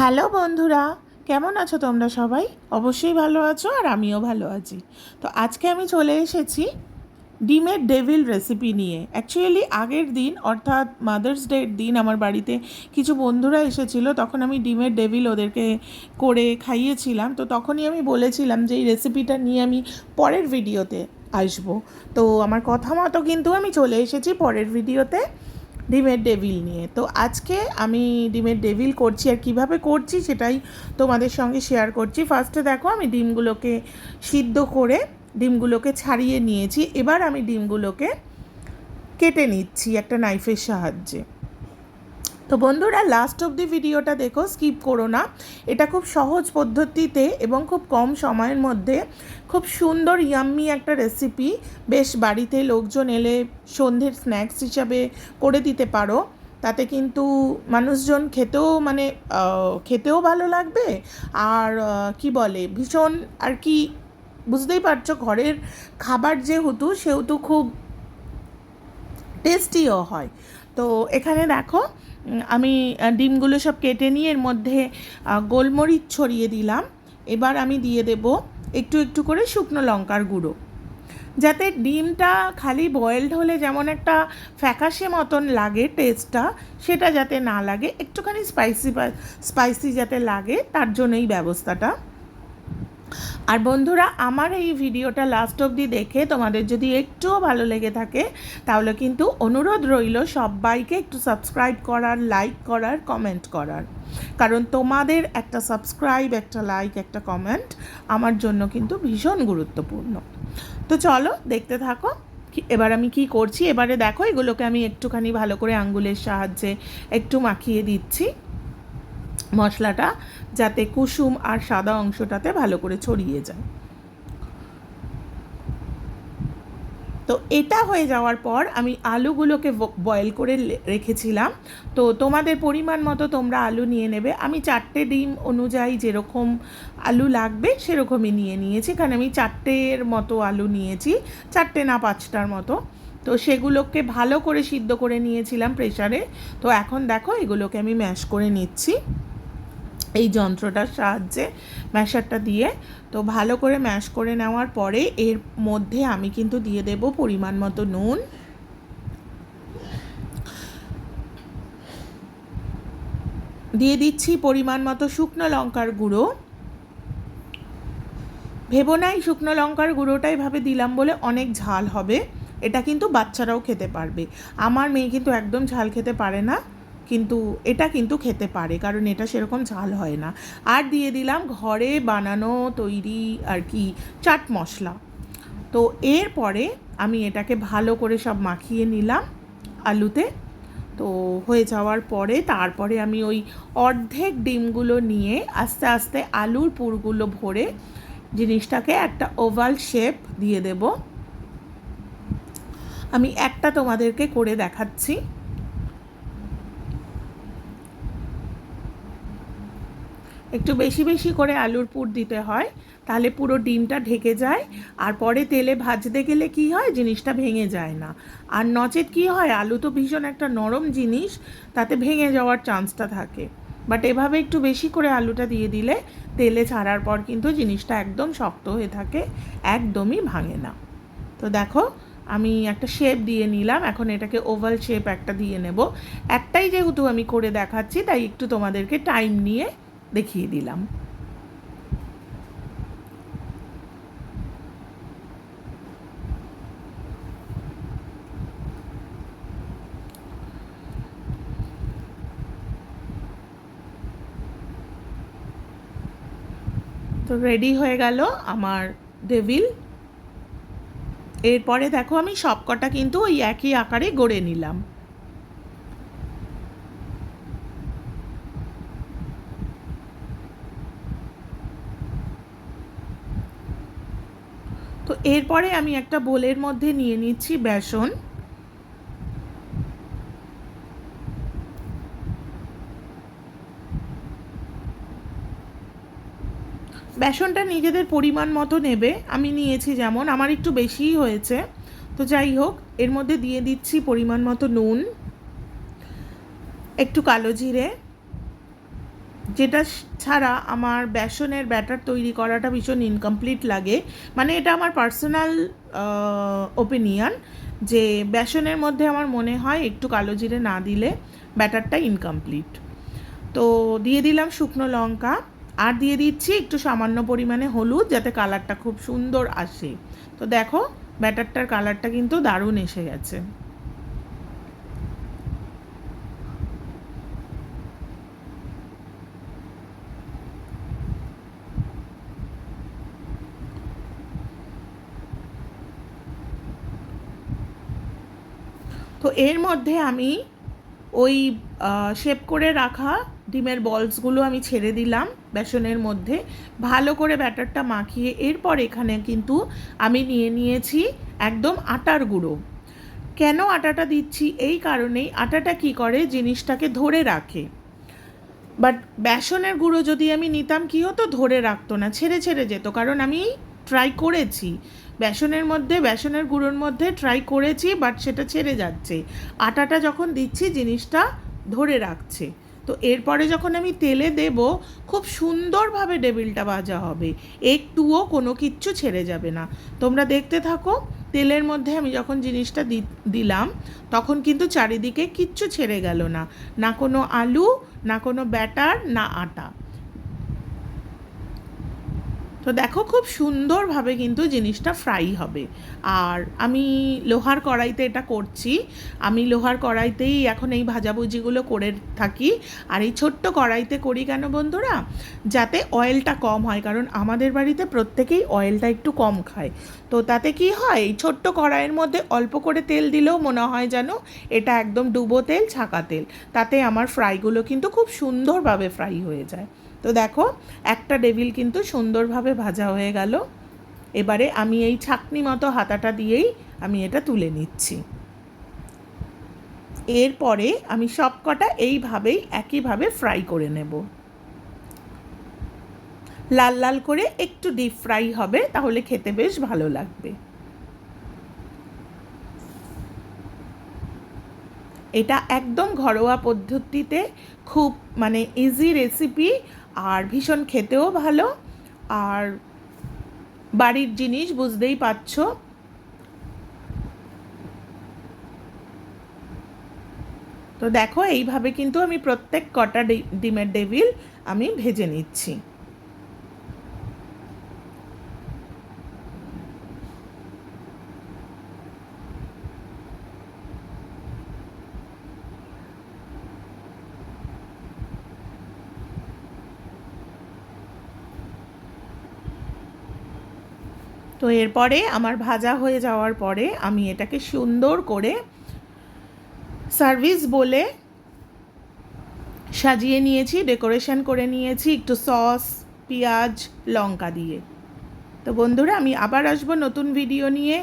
Hello বন্ধুরা, কেমন আছো তোমরা সবাই? অবশ্যই ভালো আছো আর আমিও ভালো আছি। তো আজকে আমি চলে এসেছি ডিমের ডেভিল রেসিপি নিয়ে। অ্যাকচুয়ালি আগের দিন, অর্থাৎ মাদার্স ডের দিন আমার বাড়িতে কিছু বন্ধুরা এসেছিল, তখন আমি ডিমের ডেভিল ওদেরকে করে খাইয়েছিলাম। তো তখনই আমি বলেছিলাম যে এই রেসিপিটা নিয়ে আমি পরের ভিডিওতে আসব। তো আমার কথা মতো কিন্তু আমি চলে এসেছি পরের ভিডিওতে। ডিমের ডেভিল নিয়ে। তো আজকে আমি ডিমের ডেভিল করছি আর কীভাবে করছি সেটাই তোমাদের সঙ্গে শেয়ার করছি। ফার্স্টে দেখো, আমি ডিমগুলোকে সিদ্ধ করে ডিমগুলোকে ছাড়িয়ে নিয়েছি। এবার আমি ডিমগুলোকে কেটে নিচ্ছি একটা নাইফের সাহায্যে। তো বন্ধুরা লাস্ট অব দি ভিডিওটা দেখো স্কিপ করো না। এটা খুব সহজ পদ্ধতিতে এবং খুব কম সময়ের মধ্যে খুব সুন্দর ইয়াম্মি একটা রেসিপি বেশ বাড়িতে লোকজন এলে সন্ধ্যের স্ন্যাক্স হিসাবে করে দিতে পারো। তাতে কিন্তু মানুষজন খেতেও মানে খেতেও ভালো লাগবে। আর কি বলে, ভীষণ আর কি, বুঝতেই পারছ, ঘরের খাবার যেহেতু, সেহেতু খুব টেস্টিও হয়। তো এখানে দেখো আমি ডিমগুলো সব কেটে নিয়ে এর মধ্যে গোলমরিচ ছড়িয়ে দিলাম। এবার আমি দিয়ে দেব একটু একটু করে শুকনো লঙ্কার গুঁড়ো। যাতে ডিমটা খালি বয়েলড হলে যেমন একটা ফ্যাকাশে মতন লাগে টেস্টটা সেটা যাতে না লাগে, একটুখানি স্পাইসি স্পাইসি যাতে লাগে, তার জন্য এই ব্যবস্থাটা। আর বন্ধুরা, আমার এই ভিডিওটা লাস্ট অবধি দেখে তোমাদের যদি একটুও ভালো লেগে থাকে, তাহলে কিন্তু অনুরোধ রইল সবাইকে একটু সাবস্ক্রাইব করার লাইক করার কমেন্ট করার। কারণ তোমাদের একটা সাবস্ক্রাইব একটা লাইক একটা কমেন্ট আমার জন্য কিন্তু ভীষণ গুরুত্বপূর্ণ। তো চলো, দেখতে থাকো এবার আমি কি করছি? এবারে দেখো, এগুলোকে আমি একটুখানি ভালো করে আঙ্গুলের সাহায্যে একটু মাখিয়ে দিচ্ছি। মশলাটা যাতে কুসুম আর সাদা অংশটাতে ভালো করে ছড়িয়ে যায়। তো এটা হয়ে যাওয়ার পর আমি আলুগুলোকে বয়েল করে রেখেছিলাম। তো তোমাদের পরিমাণ মতো তোমরা আলু নিয়ে নেবে। আমি চারটে ডিম অনুযায়ী যেরকম আলু লাগবে সেরকমই নিয়ে নিয়েছি। কারণ আমি চারটের মতো আলু নিয়েছি, চারটে না পাঁচটার মতো। তো সেগুলোকে ভালো করে সিদ্ধ করে নিয়েছিলাম প্রেশারে তো এখন দেখো এগুলোকে আমি ম্যাশ করে নিচ্ছি। এই যন্ত্রটার সাহায্যে ম্যাশারটা দিয়ে, তো ভালো করে ম্যাশ করে নেওয়ার পরে এর মধ্যে আমি কিন্তু দিয়ে দেব পরিমাণ মতো নুন। দিয়ে দিচ্ছি পরিমাণ মতো শুকনো লঙ্কার গুঁড়ো। ভেবো না, এই শুকনো লঙ্কার গুঁড়োটা এভাবে দিলাম বলে অনেক ঝাল হবে, এটা কিন্তু বাচ্চারাও খেতে পারবে। আমার মেয়ে কিন্তু একদম ঝাল খেতে পারে না। কিন্তু এটা কিন্তু খেতে পারে, কারণ এটা সেরকম ঝাল হয় না। আর দিয়ে দিলাম ঘরে বানানো তৈরি আর কি চাট মশলা। তো এরপরে আমি এটাকে ভালো করে সব মাখিয়ে নিলাম আলুতে। তো হয়ে যাওয়ার পরে তারপরে আমি ওই অর্ধেক ডিমগুলো নিয়ে আস্তে আস্তে আলুর পুরগুলো ভরে জিনিসটাকে একটা ওভাল শেপ দিয়ে দেব। আমি একটা তোমাদেরকে করে দেখাচ্ছি। একটু বেশি বেশি করে আলুর পুর দিতে হয়, তাহলে পুরো ডিমটা ঢেকে যায়, আর পরে তেলে ভাজতে গেলে কি হয়, জিনিসটা ভেঙে যায় না। আর নচেত কি হয়, আলু তো ভীষণ একটা নরম জিনিস, তাতে ভেঙে যাওয়ার চান্সটা থাকে। বাট এভাবে একটু বেশি করে আলুটা দিয়ে দিলে, তেলে ছাড়ার পর কিন্তু জিনিসটা একদম শক্ত হয়ে থাকে, একদমই ভাঙে না। তো দেখো, আমি একটা শেপ দিয়ে নিলাম, এখন এটাকে ওভাল শেপ একটা দিয়ে নেব। একটাই যেহেতু আমি করে দেখাচ্ছি, তাই একটু তোমাদেরকে টাইম নিয়ে দেখিয়ে দিলাম। তো রেডি হয়ে গেল আমার ডেভিল এরপরে দেখো আমি সবকটা কিন্তু ওই একই আকারে গড়ে নিলাম। তো এরপরে আমি একটা বোলের মধ্যে নিয়ে নিচ্ছি বেসন। বেসনটা নিজেদের পরিমাণ মতো নেবে। আমি নিয়েছি যেমন, আমার একটু বেশিই হয়েছে। তো যাই হোক, এর মধ্যে দিয়ে দিচ্ছি পরিমাণ মতো নুন, একটু কালো জিরে যেটা ছাড়া আমার বেসনের ব্যাটার তৈরি করাটা ভীষণ ইনকমপ্লিট লাগে। মানে এটা আমার পার্সোনাল ওপিনিয়ন যে বেসনের মধ্যে আমার মনে হয় একটু কালো জিরে না দিলে ব্যাটারটা ইনকমপ্লিট তো দিয়ে দিলাম শুকনো লঙ্কা আর দিয়ে দিচ্ছি একটু সামান্য পরিমাণে হলুদ যাতে কালারটা খুব সুন্দর আসে। তো দেখো ব্যাটারটার কালারটা কিন্তু দারুণ এসে গেছে। তো এর মধ্যে আমি ওই শেপ করে রাখা ডিমের বলসগুলো আমি ছেড়ে দিলাম বেসনের মধ্যে। ভালো করে ব্যাটারটা মাখিয়ে এরপর এখানে কিন্তু আমি নিয়ে নিয়েছি একদম আটার গুঁড়ো। কেন আটাটা দিচ্ছি? এই কারণেই আটাটা কি করে? জিনিসটাকে ধরে রাখে। বাট বেসনের গুঁড়ো যদি আমি নিতাম, কি হতো? ধরে রাখতো না, ছেড়ে ছেড়ে যেত। কারণ আমি ট্রাই করেছি। বেসনের মধ্যে, বেসনের গুঁড়োর মধ্যে ট্রাই করেছি বাট সেটা ছেড়ে যাচ্ছে। আটাটা যখন দিচ্ছি, জিনিসটা ধরে রাখছে। তো এরপরে যখন আমি তেলে দেব, খুব সুন্দরভাবে ডেবিলটা ভাজা হবে। একটুও কোনো কিচ্ছু ছেড়ে যাবে না। তোমরা দেখতে থাকো, তেলের মধ্যে আমি যখন জিনিসটা দিলাম, তখন কিন্তু চারিদিকে কিচ্ছু ছেড়ে গেল না। না কোনো আলু, না কোনো ব্যাটার, না আটা। তো দেখো খুব সুন্দরভাবে কিন্তু জিনিসটা ফ্রাই হবে। আর আমি লোহার কড়াইতে এটা করছি। আমি লোহার কড়াইতেই এখন এই ভাজাভুজিগুলো করে থাকি। আর এই ছোট্ট কড়াইতে করি কেন বন্ধুরা? যাতে অয়েলটা কম হয়, কারণ আমাদের বাড়িতে প্রত্যেকেই অয়েলটা একটু কম খায়। তো তাতে কি হয়? এই ছোট্ট কড়াইয়ের মধ্যে অল্প করে তেল দিলেও মনে হয় যেন এটা একদম ডুবো তেল, ছাকা তেল। তাতে আমার ফ্রাইগুলো কিন্তু খুব সুন্দরভাবে ফ্রাই হয়ে যায়। তো দেখো, একটা ডেভিল কিন্তু সুন্দরভাবে ভাজা হয়ে গেল। এবারে আমি এই ছাকনি মতো হাতাটা দিয়েই আমি এটা তুলে নিচ্ছি। এরপরে আমি সব কটা এইভাবেই একইভাবে ফ্রাই করে নেব। লাল লাল করে একটু ডিপ ফ্রাই হবে, তাহলে খেতে বেশ ভালো লাগবে। এটা একদম ঘরোয়া পদ্ধতিতে খুব মানে ইজি রেসিপি আর ভীষণ খেতেও ভালো। আর বাড়ির জিনিস বুঝতেই পারছ। তো দেখো, এইভাবে কিন্তু আমি প্রত্যেক কটা ডিমের ডেভিল আমি ভেজে নিচ্ছি। তো এরপরে আমার ভাজা হয়ে যাওয়ার পরে আমি এটাকে সুন্দর করে সার্ভিস বলে সাজিয়ে নিয়েছি ডেকোরেশন করে নিয়েছি, একটু সস পেঁয়াজ, লঙ্কা দিয়ে। তো বন্ধুরা, আমি আবার আসব নতুন ভিডিও নিয়ে।